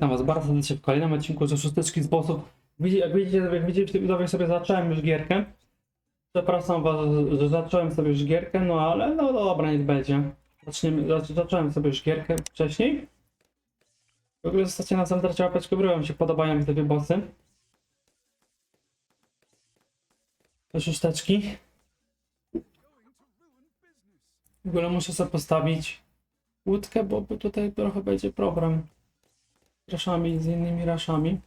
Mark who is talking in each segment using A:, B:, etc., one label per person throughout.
A: witam was bardzo serdecznie w kolejnym odcinku ze szósteczki sposób. Jak widzicie, jak widzicie, widzowie sobie zacząłem już gierkę. Przepraszam was, że zacząłem sobie już gierkę, no ale no dobra, niech będzie. Zaczniemy, zac- zacząłem sobie już gierkę wcześniej. W ogóle zostacie na sam tracie łapeczkę w mi się podobają mi te bossy. Te szósteczki. W ogóle muszę sobie postawić łódkę, bo tutaj trochę będzie problem. Raszami, z innymi raszami.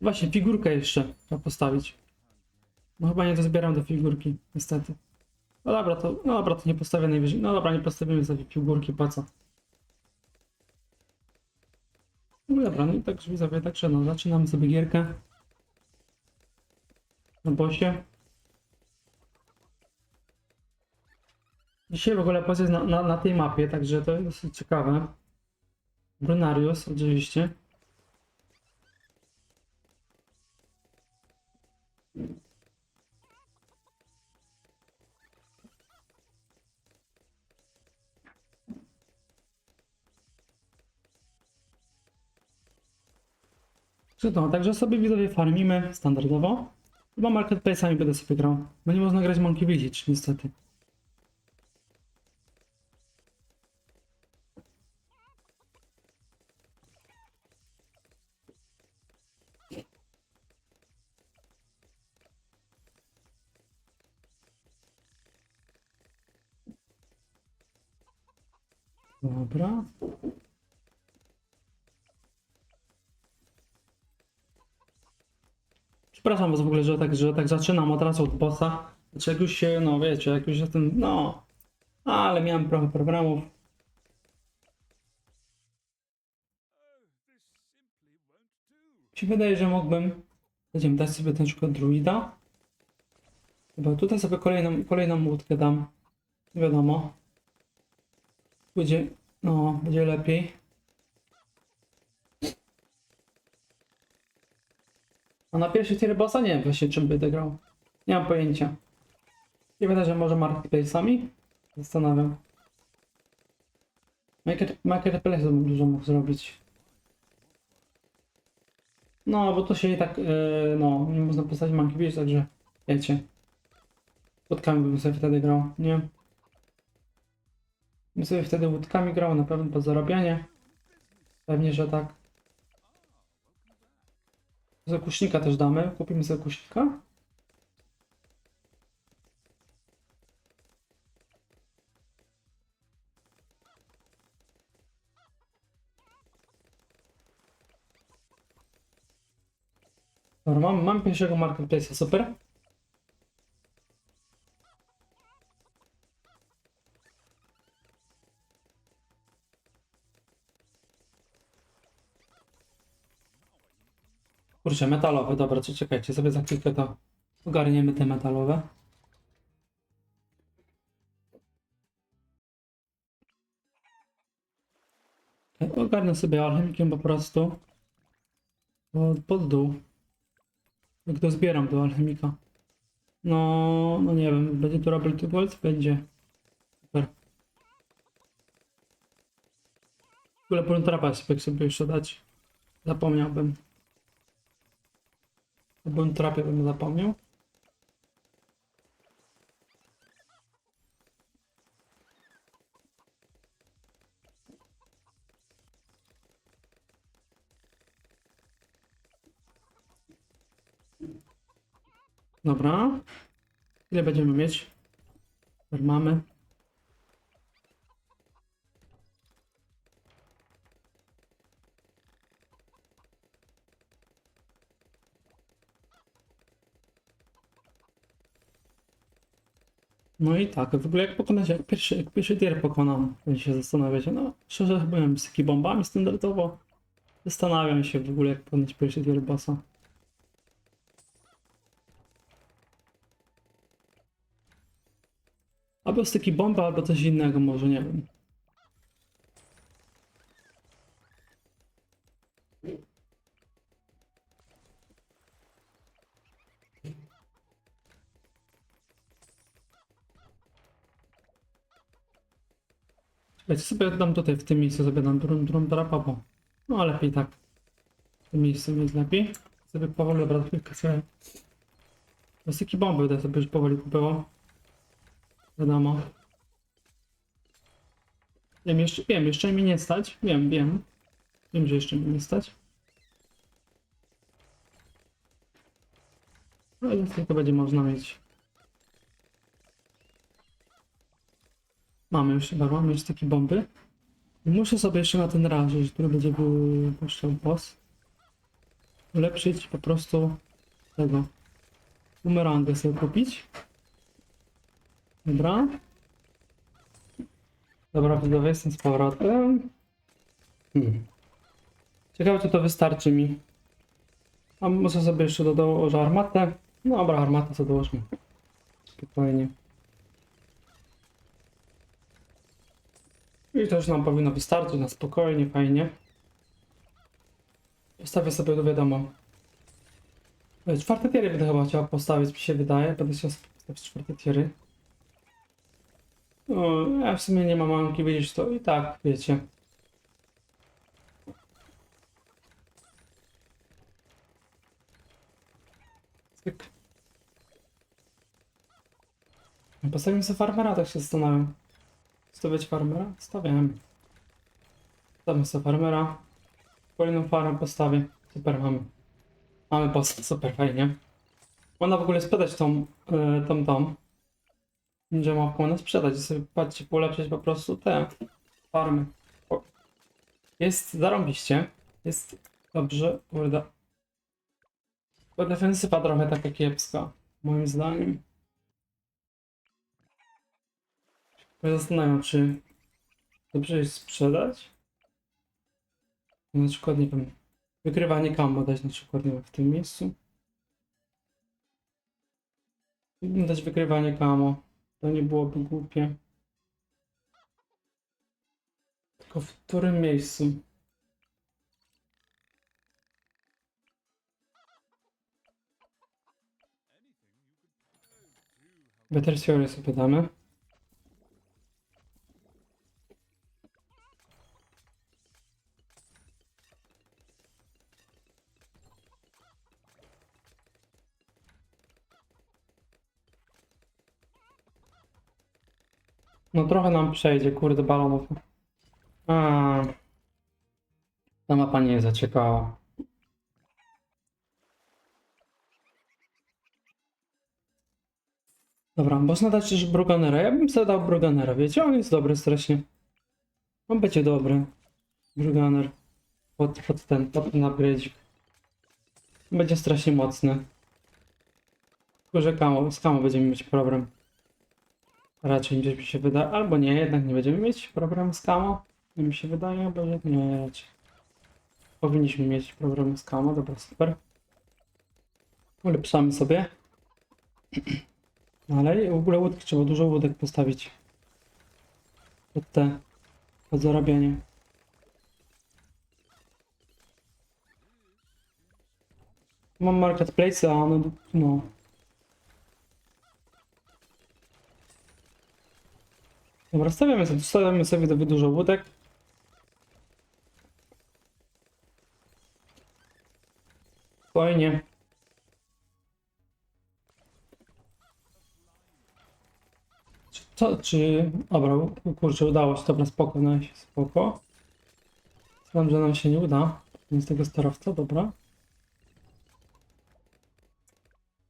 A: Właśnie, figurkę jeszcze trzeba postawić. No chyba nie dozbieram do figurki, niestety. No dobra, to, no dobra, to nie postawię najwyżej. No dobra, nie postawimy sobie figurki, po co? No dobra, no i tak widzowie, także no, zaczynamy sobie gierkę. Na bosie. Dzisiaj w ogóle post jest na, na, na tej mapie, także to jest dosyć ciekawe. Brunarius oczywiście. To, także sobie widzowie farmimy standardowo. Chyba marketplace'ami będę sobie grał. Bo nie można grać Monkey Village niestety. Dobra. Przepraszam was w ogóle, że tak, że tak zaczynam od razu od bossa. Znaczy jak już się, no wiecie, jak już jestem, no... Ale miałem trochę problemów. Mi się wydaje, że mógłbym... Będziemy dać sobie ten przykład druida. Chyba tutaj sobie kolejną, kolejną łódkę dam. Nie wiadomo. Będzie, no, będzie lepiej. A na pierwszy tier bossa nie wiem właśnie czym będę grał. Nie mam pojęcia. Nie wiem, że może marketplace'ami? Zastanawiam. Market- Marketplace bym dużo mógł zrobić. No, bo to się i tak, yy, no, nie można postawić Monkey Beach, także wiecie. Łódkami bym sobie wtedy grał, nie? Bym sobie wtedy łódkami grał, na pewno po zarabianie. Pewnie, że tak. Zakuśnika też damy. Kupimy sobie kuśnika. Dobra, mam, mam pierwszego marketplace'a, super. Kurczę, metalowe, dobra, czy czekajcie, sobie za chwilkę to ogarniemy te metalowe. Ogarnę sobie alchemikiem po prostu. Pod, dół. Jak to zbieram do alchemika. No, no nie wiem, będzie to gold? Będzie. Super. W ogóle trapa sobie jeszcze dać. Zapomniałbym. Bym trapie bym zapomniał. Dobra. Ile będziemy mieć? Mamy. No i tak, w ogóle jak pokonać, jak pierwszy, jak pierwszy tier pokonam, będzie się zastanawiać. No, szczerze byłem z takimi bombami standardowo. Zastanawiam się w ogóle jak pokonać pierwszy tier bossa. Albo z takiej bomby, albo coś innego, może nie wiem. Wiecie, sobie dam tutaj, w tym miejscu sobie dam drum, drum, drapapo. No lepiej tak. W tym miejscu jest lepiej. Sobie powoli, dobra, chwilkę sobie. Wysoki bomby będę sobie już powoli kupował. Wiadomo. Wiem, jeszcze, wiem, jeszcze mi nie stać. Wiem, wiem. Wiem, że jeszcze mi nie stać. No i to będzie można mieć. Mamy już chyba, mamy już takie bomby. Muszę sobie jeszcze na ten razie, który będzie wypuszczał boss, ulepszyć po prostu tego. Bumerangę sobie kupić. Dobra. Dobra, widzowie, jestem z powrotem. Hmm. Ciekawe, czy to wystarczy mi. A może sobie jeszcze do- dołożę armatę? No dobra, armatę sobie dołożmy. Spokojnie. I to już nam powinno wystarczyć na spokojnie, fajnie. Zostawię sobie to wiadomo. E, Czwarte tiery będę chyba chciał postawić, mi się wydaje. Będę chciał postawić czwarte tiery. No, ja w sumie nie mam mamki wiedzieć to i tak, wiecie. Cyk. Postawimy sobie farmera, tak się zastanawiam. Stawiać farmera? Stawiam. Stawiamy sobie farmera. Kolejną farmę postawię. Super, mamy. Mamy post, super, fajnie. Można w ogóle sprzedać tą, e, tą, tą. Ninja mapkę można sprzedać i sobie, patrzcie, polepszyć po prostu te farmy. O. Jest zarąbiście. Jest dobrze, kurde. Tylko defensywa trochę taka kiepska, moim zdaniem. Ja zastanawiam, czy dobrze jest sprzedać? Na przykład, nie wiem, wykrywanie kambo dać na przykład, nie wiem, w tym miejscu. Mógłbym dać wykrywanie kamo. To nie byłoby głupie. Tylko w którym miejscu? Better Theory sobie damy. No trochę nam przejdzie, kurde, balonów. A, ta mapa nie jest za ciekawa. Dobra, można dać też Bruganera. Ja bym sobie dał Bruganera, wiecie? On jest dobry strasznie. On będzie dobry. Bruganer. Pod, pod ten, pod upgrade'ik. Będzie strasznie mocny. Tylko, że kamo, z kamo będziemy mieć problem. Raczej gdzieś mi się wydaje, albo nie, jednak nie będziemy mieć problemu z kamo. Nie mi się wydaje, bo nie, raczej. Powinniśmy mieć problemy z kamo, dobra, super. Ulepszamy sobie. Ale w ogóle łódki trzeba dużo łódek postawić. Pod te, pod zarabianie. Mam marketplace, a one, no. Dobra, stawiamy sobie, stawiamy sobie do dużo łódek. Spokojnie. Czy to, czy... Dobra, kurczę, udało się, dobra, spoko, no się, spoko. Znam, że nam się nie uda. Nie z tego sterowca, dobra.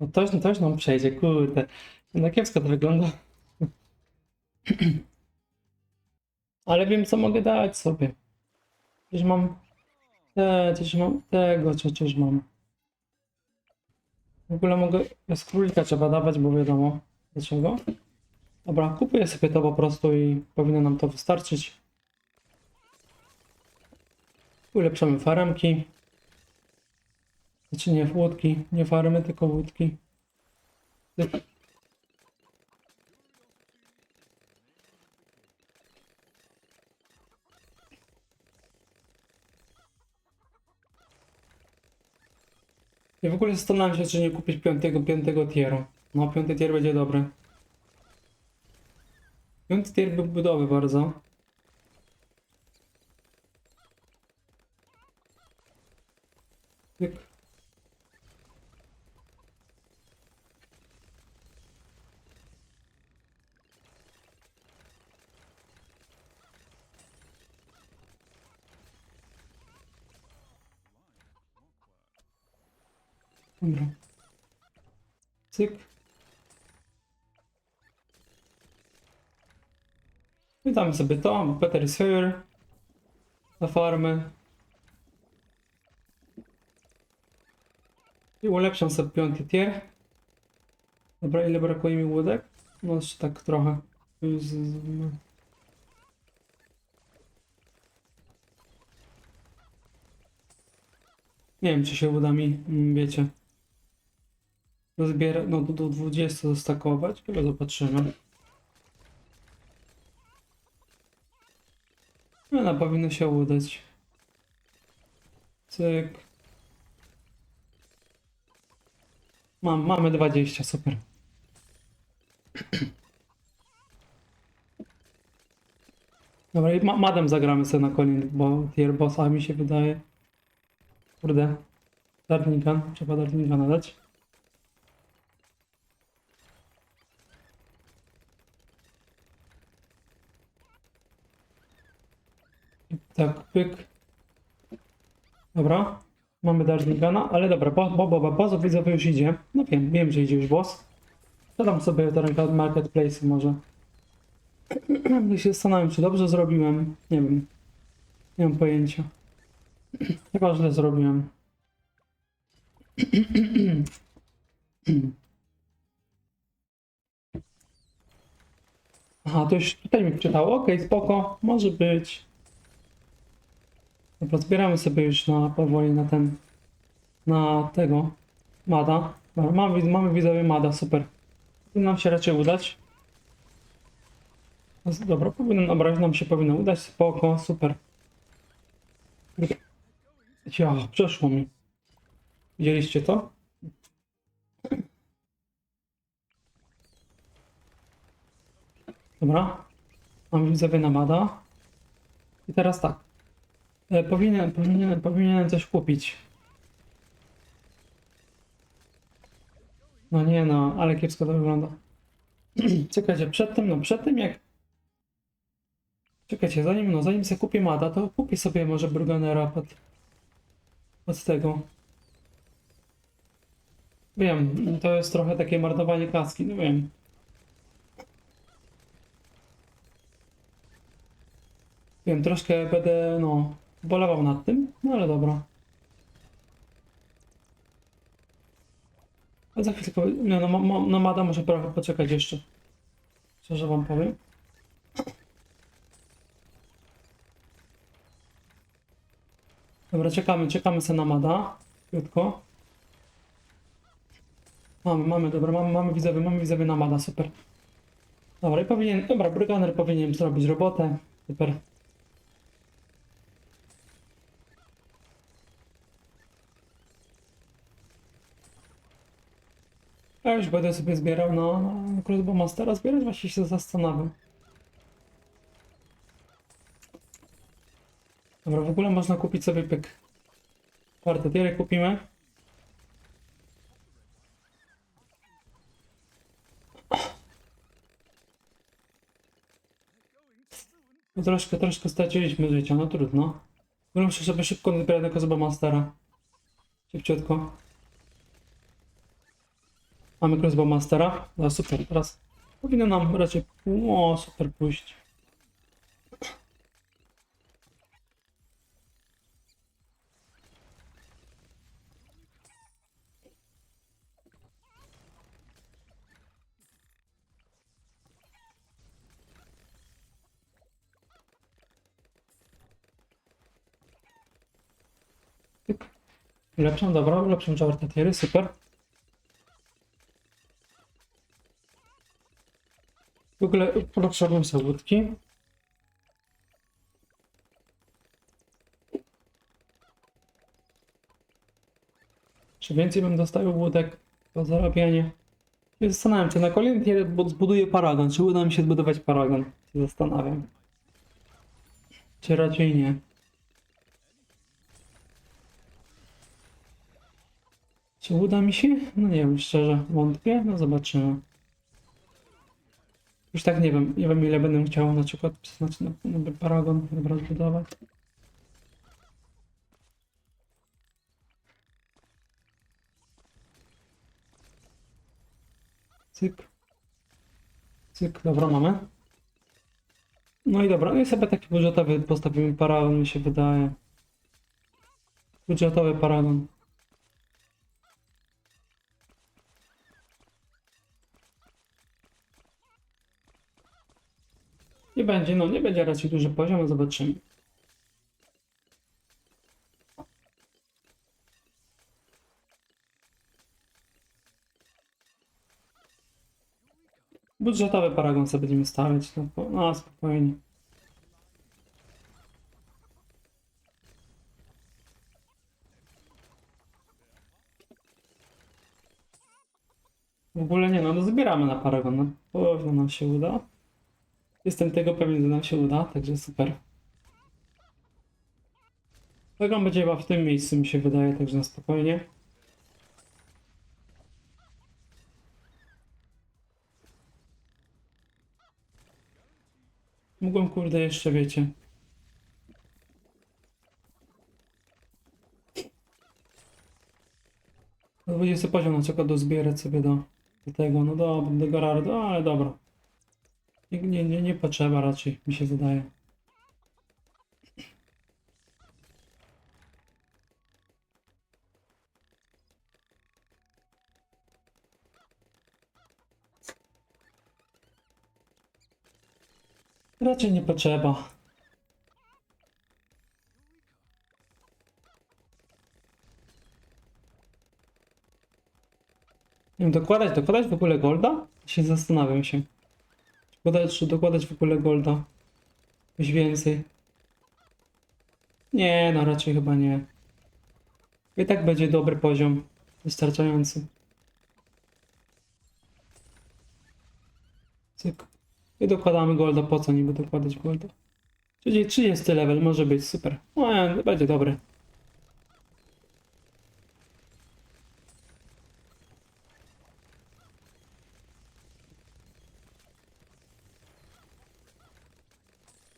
A: No to, to już nam przejdzie, kurde. No kiepsko to wygląda. Ale wiem, co mogę dać sobie. Przecież mam... Te, przecież mam tego, przecież mam. W ogóle mogę... Z królika trzeba dawać, bo wiadomo. Dlaczego? Dobra, kupuję sobie to po prostu i powinno nam to wystarczyć. Ulepszamy faremki. Znaczy nie łódki, nie farmy, tylko łódki. I w ogóle zastanawiam się, czy nie kupić piątego, piątego tieru. No, piąty tier będzie dobry. Piąty tier byłby dobry bardzo. Tyk. Dobra. Cyk. I damy sobie to, bo Peter is here. Na farmę. I ulepszam sobie piąty tier. Dobra, ile brakuje mi łódek? No jeszcze tak trochę. Z- Nie wiem, czy się uda mi, mm, wiecie, zbiera, no do, do 20 zostakować, ale zobaczymy. No, no powinno się udać. Cyk. Mam, mamy 20, super. Dobra, i ma madem zagramy sobie na koniec, bo tier bossa mi się wydaje. Kurde. Dartningan, trzeba Dartningana dać. I Tak, pyk. Dobra. Mamy Dartningana, ale dobra, bo, bo, bo, bo boss już idzie. No wiem, wiem, że idzie już boss. Dodam sobie do ręka marketplace może. Ja się zastanawiam, czy dobrze zrobiłem. Nie wiem. Nie mam pojęcia. Chyba źle zrobiłem. Aha, to już tutaj mi czytało. Okej, spoko. Może być. Dobra, zbieramy sobie już na powoli na ten. Na tego. Mada. Dobra, mamy, mamy widzowie Mada, super. Powinno nam się raczej udać. Dobra, powinno, dobra, nam się powinno udać. Spoko, super. Ja, przeszło mi. Widzieliście to? Dobra. Mam widzowie namada. I teraz tak. E, powinien, powinien, powinienem coś kupić. No nie no, ale kiepsko to wygląda. Czekajcie, przed tym, no przed tym jak... Czekajcie, zanim, no zanim sobie kupię Mada, to kupię sobie może Burganera pod... Od tego. Wiem, to jest trochę takie marnowanie kaski, no wiem. Wiem, troszkę będę, no, bolewał nad tym, no ale dobra. A za nie no, ma, ma, no Mada może trochę poczekać jeszcze. Szczerze wam powiem. Dobra, czekamy, czekamy se na Mada. Krótko. Mamy, mamy, dobra, mamy, mamy widzowie, mamy widzowie na Mada, super. Dobra, i powinien, dobra, Bryganer powinien zrobić robotę. Super. Ja już będę sobie zbierał na, na Crossbow Mastera, zbierać właśnie się zastanawiam. Dobra, w ogóle można kupić sobie pyk. Tiery kupimy. No troszkę, troszkę straciliśmy życia, no trudno. Muszę sobie szybko zbierać na Crossbow Mastera. Szybciutko. Mamy Crossbow Mastera. No super, teraz powinno nam raczej... O, super pójść. Ulepszam, dobra, ulepszam czwarte tiery, super. Ogóle ulepszałbym sobie łódki. Czy więcej bym dostał łódek do zarabiania? Się Zastanawiam się, na kolejny bu- zbuduję paragon. Czy uda mi się zbudować paragon? Się zastanawiam. Czy raczej nie? Czy uda mi się? No nie wiem, szczerze, wątpię. No zobaczymy. Już tak nie wiem, nie wiem ile będę chciał na przykład przeznaczyć na, na paragon, dobra, zbudować. Cyk. Cyk, dobra, mamy. No i dobra, no i sobie taki budżetowy postawimy paragon, mi się wydaje. Budżetowy paragon. Nie będzie, no nie będzie raczej duży poziom, zobaczymy. Budżetowy paragon sobie będziemy stawiać, no, no spokojnie. W ogóle nie no, no zbieramy na paragon, no pewno nam się uda. Jestem tego pewien, że nam się uda, także super. Paragon będzie chyba w tym miejscu mi się wydaje, także na spokojnie. Mogłem kurde jeszcze, wiecie. 20 poziom na przykład dozbierać sobie do, do tego, no do, do Gerardo, ale dobra. Nie, nie, nie, nie potrzeba raczej, mi się wydaje. Raczej nie potrzeba. Nie wiem, dokładać, dokładać w ogóle golda? Się zastanawiam się. Dokładać, dokładać w ogóle golda? Coś więcej. Nie, no raczej chyba nie. I tak będzie dobry poziom. Wystarczający. Cyk. I dokładamy golda. Po co niby dokładać golda? Czyli 30 level może być super. No, będzie dobry.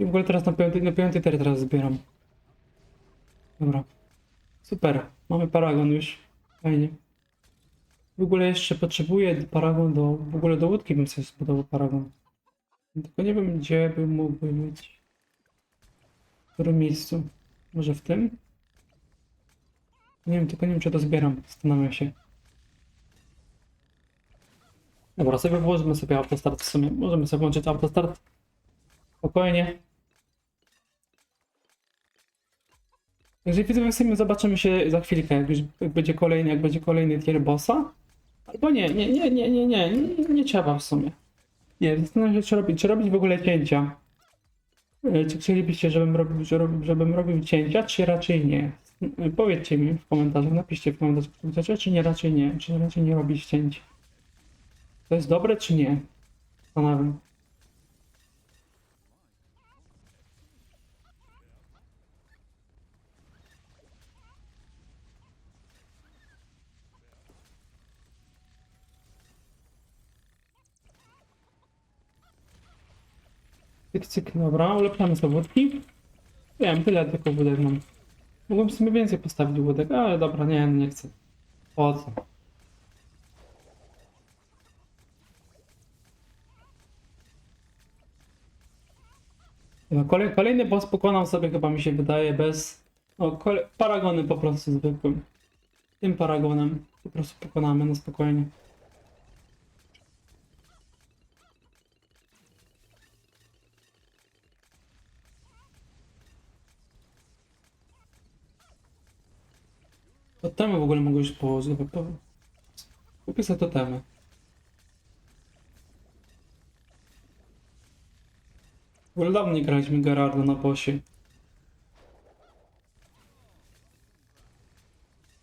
A: I w ogóle teraz na piąty, na piąty ter teraz zbieram. Dobra. Super. Mamy paragon już. Fajnie. W ogóle jeszcze potrzebuję paragon do... W ogóle do łódki bym sobie zbudował paragon. Tylko nie wiem gdzie by mógłby być. W którym miejscu? Może w tym? Nie wiem, tylko nie wiem czy to zbieram. Zastanawiam się. Dobra, sobie włożymy sobie autostart w sumie. Możemy sobie włączyć autostart. Spokojnie. Jeżeli widzowie sobie zobaczymy się za chwilkę, jak już będzie kolejny, jak będzie kolejny tier bossa. Albo nie, nie, nie, nie, nie, nie, nie, nie trzeba w sumie. Nie, zastanawiam się, czy robić, czy robić w ogóle cięcia. E, Czy chcielibyście, żebym robił, żebym, robił cięcia, czy raczej nie? Powiedzcie mi w komentarzach, napiszcie w komentarzach, czy nie, raczej nie, czy raczej nie robić cięć. To jest dobre, czy nie? Zastanawiam. Cyk, cyk, dobra, ulepszamy sobie łódki. Wiem, tyle tylko łódek mam. Mogłem sobie więcej postawić łódek, ale dobra, nie, nie chcę. Po co? Kolej, kolejny boss pokonam sobie, chyba mi się wydaje, bez... O, kole, paragonem po prostu zwykłym. Tym paragonem po prostu pokonamy, no spokojnie. Totemy w ogóle już położyć. Po... Kupię sobie totemy. W ogóle dawno nie graliśmy Gerardo na bosie.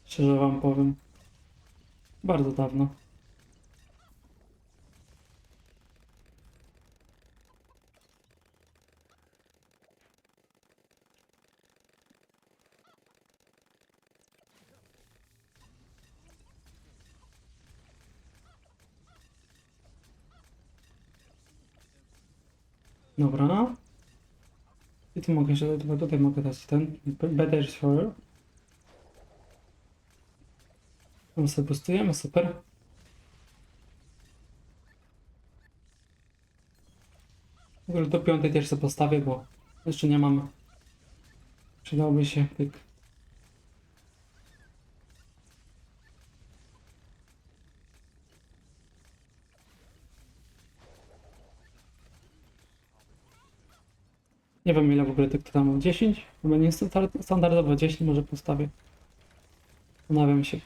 A: Szczerze wam powiem. Bardzo dawno. Dobra. I tu mogę jeszcze, tutaj, mogę dać ten Better Shower. Tam sobie boostujemy, super. W ogóle do piątej też sobie postawię, bo jeszcze nie mamy. Przydałby się pyk. Nie wiem ile w ogóle tych tam mam. 10? Chyba nie standardowo 10 może postawię. Zastanawiam się.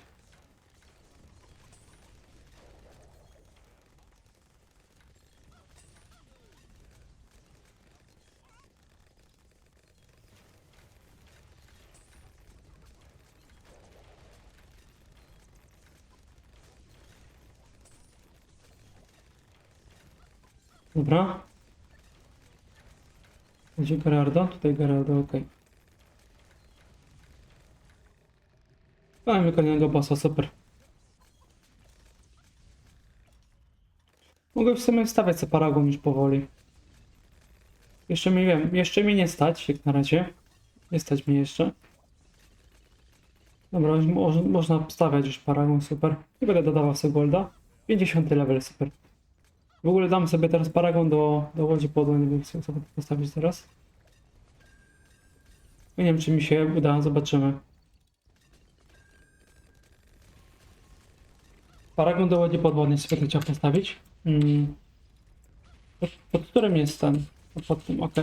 A: Dobra. Gdzie Gerardo? Tutaj Gerardo, ok. Mamy kolejnego bossa, super. Mogę w sumie wstawiać sobie paragon już powoli. Jeszcze mi wiem, jeszcze mi nie stać, jak na razie. Nie stać mi jeszcze. Dobra, mo można wstawiać już paragon, super. I będę dodawał sobie golda. 50 level, super. W ogóle dam sobie teraz paragon do, do łodzi podłej, co sobie postawić teraz. Nie wiem, czy mi się uda, zobaczymy. Paragon do łodzi podwodnej sobie chciał postawić. Mm. Pod, pod którym jest ten? Pod tym, ok.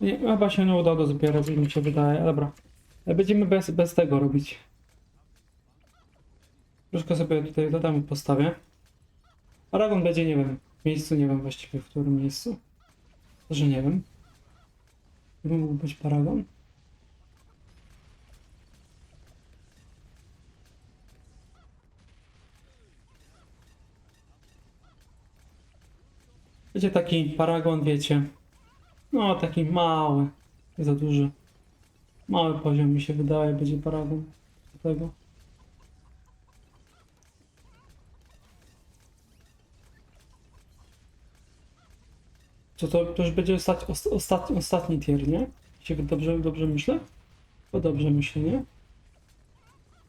A: Nie, chyba się nie uda do zbierać, mi się wydaje. Dobra. Będziemy bez, bez tego robić. Troszkę sobie tutaj dodam i postawię. Paragon będzie, nie wiem, w miejscu, nie wiem właściwie w którym miejscu. Że nie wiem. Gdzie mógł być paragon? Będzie taki paragon, wiecie. No, taki mały. Nie za duży. Mały poziom mi się wydaje, będzie paragon do tego. Co to, to już będzie ostatni, ostatni, ostatni tier, nie? Się dobrze, dobrze myślę? To dobrze myślę, nie?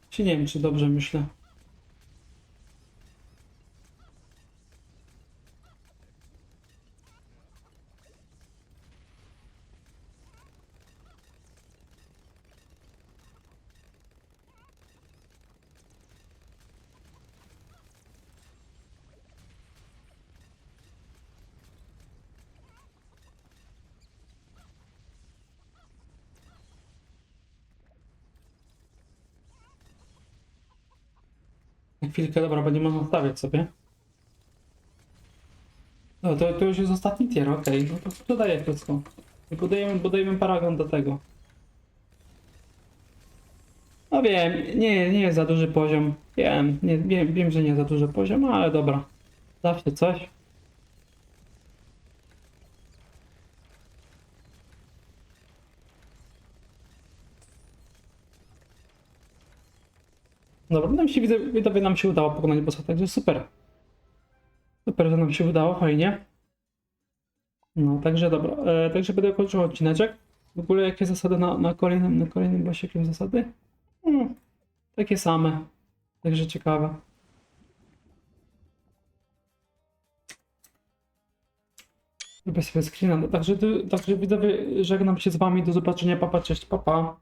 A: Czy nie wiem, czy dobrze myślę. Chwilkę, dobra, będzie można stawiać sobie. No to, to już jest ostatni tier, okej. No to dodaję krótko. I budujemy paragon do tego. No wiem, nie, nie jest za duży poziom. Wiem, nie, wiem, wiem, że nie za duży poziom, ale dobra. Zawsze coś. Dobra, nam się widzę, widzowie nam się udało pokonać bossa, także super. Super, że nam się udało, fajnie. No, także dobra, e, także będę kończył odcineczek. W ogóle jakie zasady na, na kolejnym, na kolejnym bossie, jakie zasady? Hmm, takie same. Także ciekawe. Robię sobie screena. No, Także, także widzowie, żegnam się z wami. Do zobaczenia. Papa, cześć, papa.